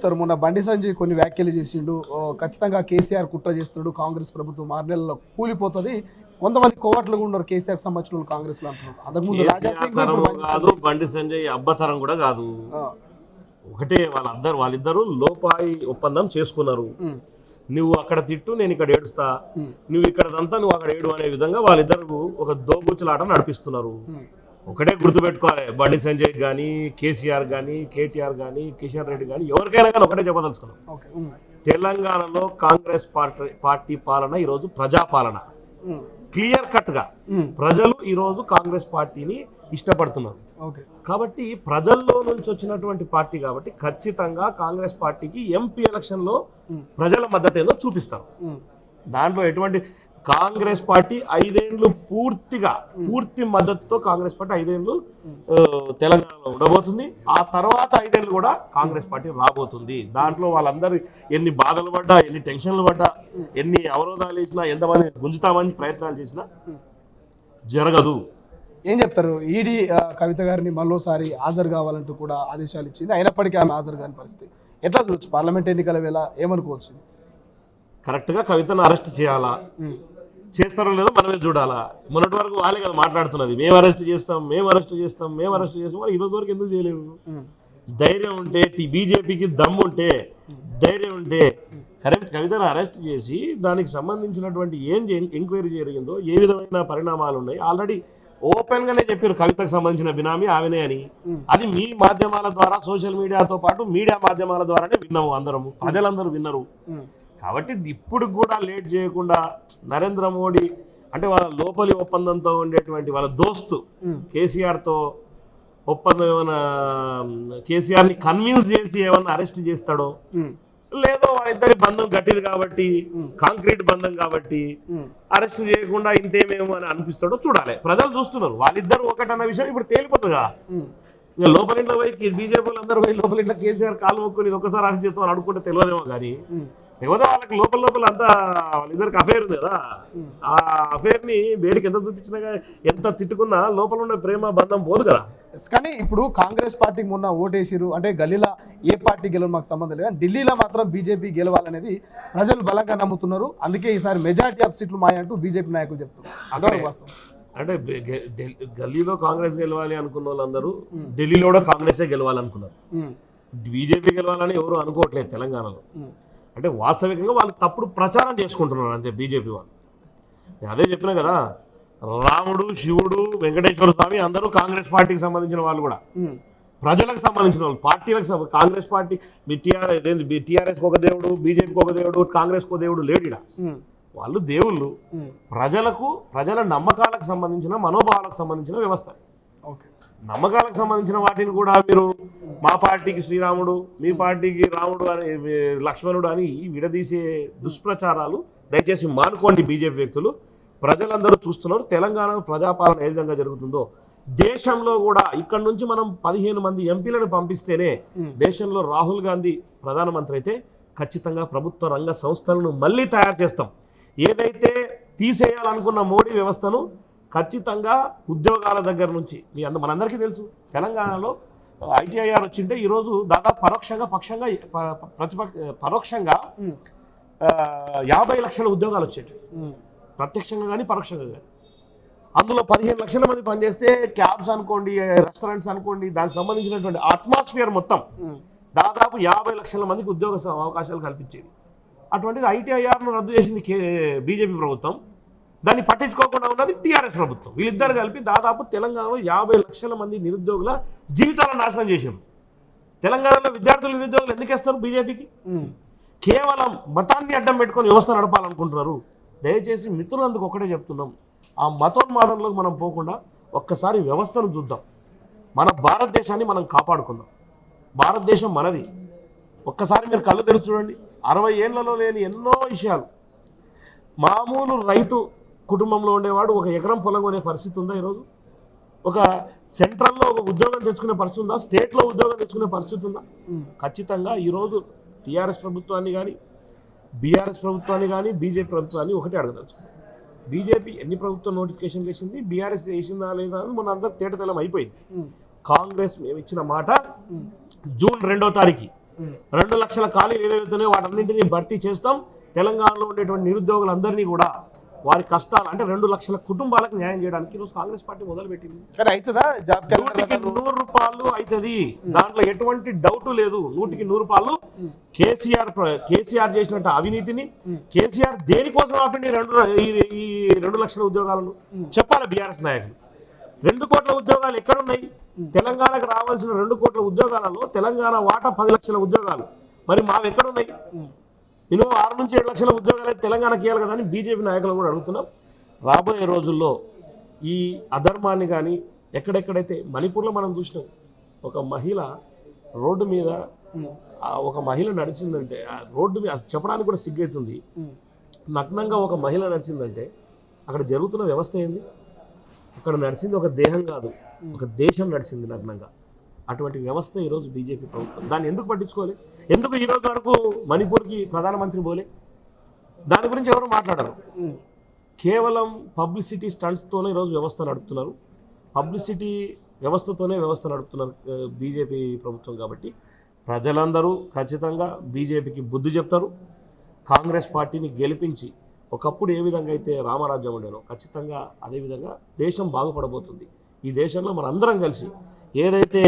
చెప్తారు. మొన్న బండి సంజయ్ కొన్ని వ్యాఖ్యలు చేసిండు. ఖచ్చితంగా కేసీఆర్ కుట్ర చేస్తున్నాడు. కాంగ్రెస్ ప్రభుత్వం ఆరు నెలల్లో కూలిపోతుంది. కొంతమంది కోవట్లు కూడా ఉన్నారు. కేసీఆర్ సంబంధించిన కాంగ్రెస్లో అంటున్నారు. అంతకుముందు బండి సంజయ్ అబ్బతరం కూడా కాదు. ఒకటే వాళ్ళందరూ వాళ్ళిద్దరూ లోపాయి ఒప్పందం చేసుకున్నారు. నువ్వు అక్కడ తిట్టు నేను ఇక్కడ ఏడుస్తా. నువ్వు ఇక్కడదంతా నువ్వు అక్కడ ఏడు అనే విధంగా వాళ్ళిద్దరు ఒక దోబుచ్చులాట నడిపిస్తున్నారు. ఒకటే గుర్తుపెట్టుకోవాలి. బండి సంజయ్ కానీ కేసీఆర్ కానీ కేటీఆర్ కానీ కిషన్ రెడ్డి కానీ ఎవరికైనా కానీ ఒకటే చెప్పదలుచుకున్నాం. తెలంగాణలో కాంగ్రెస్ పార్టీ పార్టీ పాలన ఈరోజు ప్రజాపాలన. క్లియర్ కట్గా ప్రజలు ఈరోజు కాంగ్రెస్ పార్టీని ఇష్టపడుతున్నారు. కాబట్టి ప్రజల్లో నుంచి వచ్చినటువంటి పార్టీ కాబట్టి ఖచ్చితంగా కాంగ్రెస్ పార్టీకి ఎంపీ ఎలక్షన్లో ప్రజల మద్దతు ఏదో చూపిస్తారు. దాంట్లో ఎటువంటి కాంగ్రెస్ పార్టీ ఐదేండ్లు పూర్తిగా పూర్తి మద్దతుతో కాంగ్రెస్ పార్టీ ఐదేండ్లు తెలంగాణలో ఉండబోతుంది. ఆ తర్వాత ఐదేండ్లు కూడా కాంగ్రెస్ పార్టీ రాబోతుంది. దాంట్లో వాళ్ళందరూ ఎన్ని బాధలు పడ్డా ఎన్ని టెన్షన్లు పడ్డా ఎన్ని అవరోధాలు వేసినా ఎంతమంది గుంజుతామని ప్రయత్నాలు చేసినా జరగదు. ఏం చెప్తారు? ఈడీ కవిత గారిని మరోసారి హాజరు కావాలంటూ కూడా ఆదేశాలు ఇచ్చింది. అయినప్పటికీ ఆమె హాజరు కాని పరిస్థితి. ఎట్లా చూడొచ్చు? పార్లమెంట్ ఎన్నికల వేళ ఏమనుకోవచ్చు కరెక్ట్గా కవితను అరెస్ట్ చేయాలా? చేస్తారో లేదో మనమే చూడాలా? మొన్నటి వరకు వాళ్ళే కదా మాట్లాడుతున్నది. మేము అరెస్ట్ చేస్తాం మేము అరెస్ట్ చేస్తాం మేము అరెస్ట్ చేస్తాం మరి ఈరోజు వరకు ఎందుకు చేయలేదు? ధైర్యం ఉంటే బీజేపీకి దమ్ము ఉంటే ధైర్యం ఉంటే కరెక్ట్ కవితను అరెస్ట్ చేసి దానికి సంబంధించినటువంటి ఏం ఎంక్వైరీ జరిగిందో ఏ విధమైన పరిణామాలు ఉన్నాయి? ఆల్రెడీ ఓపెన్ గానే చెప్పారు కవితకు సంబంధించిన బినామీ ఆమెనే అని. అది మీ మాధ్యమాల ద్వారా సోషల్ మీడియాతో పాటు మీడియా మాధ్యమాల ద్వారానే విన్నాము అందరము. ప్రజలందరూ విన్నారు. కాబట్టి ఇప్పుడు కూడా లేట్ చేయకుండా నరేంద్ర మోడీ అంటే వాళ్ళ లోపలి ఒప్పందంతో ఉండేటువంటి వాళ్ళ దోస్తు కేసీఆర్తో ఒప్పందం ఏమైనా కేసీఆర్ని కన్విన్స్ చేసి ఏమన్నా అరెస్ట్ చేస్తాడో లేదో వాళ్ళిద్దరి బంధం గట్టిది కాబట్టి కాంక్రీట్ బంధం కాబట్టి అరెస్ట్ చేయకుండా ఇంతేమేమో అని అనిపిస్తాడో చూడాలి. ప్రజలు చూస్తున్నారు. వాళ్ళిద్దరు ఒకటన్న విషయం ఇప్పుడు తేలిపోతుందిగా ఉమ్, ఇక లోపలింట్లో పోయి బీజేపీ వాళ్ళందరూ పోయి లోపలింట్లో కేసీఆర్ కాలు మొక్కుని ఒకసారి అరెస్ట్ చేస్తామని అనుకుంటే తెలియదేమో కానీ లేకపోతే వాళ్ళకి లోపల లోపల అంతా వాళ్ళిద్దరికి అఫేర్ ఉంది కదా. ఆ అఫేర్ని వేడికి ఎంత చూపించినా ఎంత తిట్టుకున్నా లోపల ఉన్న ప్రేమ బంధం పోదు కదా. కానీ ఇప్పుడు కాంగ్రెస్ పార్టీకి మొన్న ఓటేసిరు అంటే గల్లీలో ఏ పార్టీ గెలవడం మాకు సంబంధం లేదు. ఢిల్లీలో మాత్రం బీజేపీ గెలవాలనేది ప్రజలు బలంగా నమ్ముతున్నారు. అందుకే ఈసారి మెజారిటీ ఆఫ్ సీట్లు మాయ అంటూ బీజేపీ నాయకులు చెప్తున్నారు. వాస్తవం. అంటే గల్లీలో కాంగ్రెస్ గెలవాలి అనుకున్న వాళ్ళందరూ ఢిల్లీలో కూడా కాంగ్రెసే గెలవాలనుకున్నారు. బీజేపీ గెలవాలని ఎవరు అనుకోవట్లేదు తెలంగాణలో. అంటే వాస్తవికంగా వాళ్ళు తప్పుడు ప్రచారం చేసుకుంటున్నారు అంతే బీజేపీ వాళ్ళు. నేను అదే చెప్పినా కదా రాముడు శివుడు వెంకటేశ్వర స్వామి అందరూ కాంగ్రెస్ పార్టీకి సంబంధించిన వాళ్ళు కూడా. ప్రజలకు సంబంధించిన వాళ్ళు పార్టీలకు కాంగ్రెస్ పార్టీ మీ టీఆర్ఎస్ ఏంది టీఆర్ఎస్కి ఒక దేవుడు బీజేపీకి ఒక దేవుడు కాంగ్రెస్కి ఒక దేవుడు లేడు వాళ్ళు దేవుళ్ళు. ప్రజలకు ప్రజల నమ్మకాలకు సంబంధించిన మనోభావాలకు సంబంధించిన వ్యవస్థ. ఓకే. నమ్మకాలకు సంబంధించిన వాటిని కూడా మీరు మా పార్టీకి శ్రీరాముడు మీ పార్టీకి రాముడు అని లక్ష్మణుడు అని విడదీసే దుష్ప్రచారాలు దయచేసి మానుకోండి బీజేపీ వ్యక్తులు. ప్రజలందరూ చూస్తున్నారు తెలంగాణ ప్రజాపాలన ఏ విధంగా జరుగుతుందో. దేశంలో కూడా ఇక్కడ నుంచి మనం పదిహేను మంది ఎంపీలను పంపిస్తేనే దేశంలో రాహుల్ గాంధీ ప్రధానమంత్రి అయితే ఖచ్చితంగా ప్రభుత్వ రంగ సంస్థలను మళ్ళీ తయారు చేస్తాం. ఏదైతే తీసేయాలనుకున్న మోడీ వ్యవస్థను ఖచ్చితంగా ఉద్యోగాల దగ్గర నుంచి మీ అంద మనందరికీ తెలుసు తెలంగాణలో ఐటీఐఆర్ వచ్చింటే ఈరోజు దాదాపు పరోక్షంగా పక్షంగా ప్రతిపక్ష పరోక్షంగా యాభై లక్షల ఉద్యోగాలు వచ్చేవి ప్రత్యక్షంగా కానీ పరోక్షంగా కానీ అందులో పదిహేను లక్షల మంది పనిచేస్తే క్యాబ్స్ అనుకోండి రెస్టారెంట్స్ అనుకోండి దానికి సంబంధించినటువంటి అట్మాస్ఫియర్ మొత్తం దాదాపు యాభై లక్షల మందికి ఉద్యోగ అవకాశాలు కల్పించేది. అటువంటిది ఐటీఐఆర్ను రద్దు చేసింది కే బీజేపీ ప్రభుత్వం. దాన్ని పట్టించుకోకుండా ఉన్నది టీఆర్ఎస్ ప్రభుత్వం. వీళ్ళిద్దరు కలిపి దాదాపు తెలంగాణలో యాభై లక్షల మంది నిరుద్యోగుల జీవితాలను నాశనం చేశారు. తెలంగాణలో విద్యార్థులు నిరుద్యోగులు ఎందుకు వేస్తారు బీజేపీకి? కేవలం మతాన్ని అడ్డం పెట్టుకొని వ్యవస్థ నడపాలనుకుంటున్నారు. దయచేసి మిత్రులందుకు ఒకటే చెప్తున్నాం. ఆ మతోన్మాదంలోకి మనం పోకుండా ఒక్కసారి వ్యవస్థను చూద్దాం. మన భారతదేశాన్ని మనం కాపాడుకుందాం. భారతదేశం మనది. ఒక్కసారి మీరు కళ్ళు తెరిచి చూడండి. అరవై ఏళ్ళలో లేని ఎన్నో విషయాలు. మామూలు రైతు కుటుంబంలో ఉండేవాడు ఒక ఎకరం పొలం కొనే పరిస్థితి ఉందా ఈరోజు? ఒక సెంట్రల్లో ఒక ఉద్యోగం తెచ్చుకునే పరిస్థితి ఉందా? స్టేట్లో ఉద్యోగం తెచ్చుకునే పరిస్థితి ఉందా? ఖచ్చితంగా ఈరోజు టీఆర్ఎస్ ప్రభుత్వాన్ని కానీ బీఆర్ఎస్ ప్రభుత్వాన్ని కానీ బీజేపీ ప్రభుత్వాన్ని ఒకటే అడగదలుచు బీజేపీ ఎన్ని ప్రభుత్వం నోటిఫికేషన్ చేసింది బీఆర్ఎస్ వేసిందా లేదా అని మన అందరూ తేటతెల్లం అయిపోయింది. కాంగ్రెస్ మేము ఇచ్చిన మాట జూన్ రెండో తారీఖు. రెండు లక్షల ఖాళీలు ఏవైతున్నాయో వాటన్నింటినీ భర్తీ చేస్తాం. తెలంగాణలో ఉండేటువంటి నిరుద్యోగులందరినీ కూడా వారి కష్టాలు అంటే రెండు లక్షల కుటుంబాలకు న్యాయం చేయడానికి ఈరోజు కాంగ్రెస్ పార్టీ మొదలుపెట్టింది. నూటికి నూరు రూపాయలు అవుతుంది. దాంట్లో ఎటువంటి డౌట్ లేదు. నూటికి నూరు రూపాయలు. కేసీఆర్ కేసీఆర్ చేసినట్టు అవినీతిని. కేసీఆర్ దేనికోసం ఆపిండి రెండు ఈ రెండు లక్షల ఉద్యోగాలను? చెప్పాలి బీఆర్ఎస్ నాయకులు. రెండు కోట్ల ఉద్యోగాలు ఎక్కడున్నాయి? తెలంగాణకు రావాల్సిన రెండు కోట్ల ఉద్యోగాలలో తెలంగాణ వాటా పది లక్షల ఉద్యోగాలు. మరి మావి ఎక్కడున్నాయి? మినిమం ఆరు నుంచి ఏడు లక్షల ఉద్యోగాలు అయితే తెలంగాణకి ఇవ్వాలి కదా అని బీజేపీ నాయకులు కూడా అడుగుతున్నాం రాబోయే రోజుల్లో ఈ అధర్మాన్ని కానీ ఎక్కడెక్కడైతే మణిపూర్లో మనం చూసినాం ఒక మహిళ రోడ్డు మీద ఒక మహిళ నడిచిందంటే ఆ రోడ్డు మీద చెప్పడానికి కూడా సిగ్గైతుంది. నగ్నంగా ఒక మహిళ నడిచిందంటే అక్కడ జరుగుతున్న వ్యవస్థ ఏంది? అక్కడ నడిచింది ఒక దేహం కాదు ఒక దేశం నడిచింది నగ్నంగా. అటువంటి వ్యవస్థ ఈరోజు బీజేపీ ప్రభుత్వం. దాన్ని ఎందుకు పట్టించుకోవాలి ఎందుకు ఈ రోజు వరకు మణిపూర్కి ప్రధానమంత్రి పోలే? దాని గురించి ఎవరు మాట్లాడరు? కేవలం పబ్లిసిటీ స్టంట్స్తోనే ఈరోజు వ్యవస్థ నడుపుతున్నారు. పబ్లిసిటీ వ్యవస్థతోనే వ్యవస్థ నడుపుతున్నారు బీజేపీ ప్రభుత్వం కాబట్టి. ప్రజలందరూ ఖచ్చితంగా బీజేపీకి బుద్ధి చెప్తారు. కాంగ్రెస్ పార్టీని గెలిపించి ఒకప్పుడు ఏ విధంగా అయితే రామరాజ్యం ఉండేనో ఖచ్చితంగా అదేవిధంగా దేశం బాగుపడబోతుంది. ఈ దేశంలో మనందరం కలిసి ఏదైతే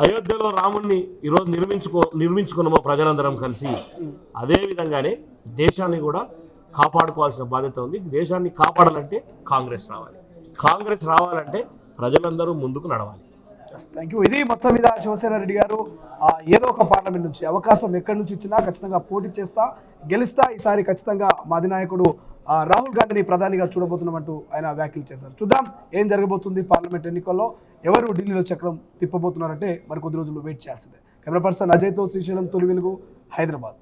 అయోధ్యలో రాముణ్ణి ఈరోజు నిర్మించుకో నిర్మించుకున్నామో ప్రజలందరం కలిసి. అదేవిధంగానే దేశాన్ని కూడా కాపాడుకోవాల్సిన బాధ్యత ఉంది. దేశాన్ని కాపాడాలంటే కాంగ్రెస్ రావాలి. కాంగ్రెస్ రావాలంటే ప్రజలందరూ ముందుకు నడవాలి. థ్యాంక్ యూ ఇది మొత్తం మీద శివసేన రెడ్డి గారు ఏదో ఒక పార్లమెంట్ నుంచి అవకాశం ఎక్కడి నుంచి ఇచ్చినా ఖచ్చితంగా పోటీ చేస్తా గెలుస్తా ఈసారి ఖచ్చితంగా మాది అధినాయకుడు రాహుల్ గాంధీని ప్రధానిగా చూడబోతున్నామంటూ ఆయన వ్యాఖ్యలు చేశారు. చూద్దాం ఏం జరగబోతుంది పార్లమెంట్ ఎన్నికల్లో. ఎవరు ఢిల్లీలో చక్రం తిప్పబోతున్నారంటే మరి కొద్ది రోజులు వెయిట్ చేయాల్సిందే. కెమెరా పర్సన్ అజయ్తో శ్రీశైలం తొలి వెలుగు హైదరాబాద్.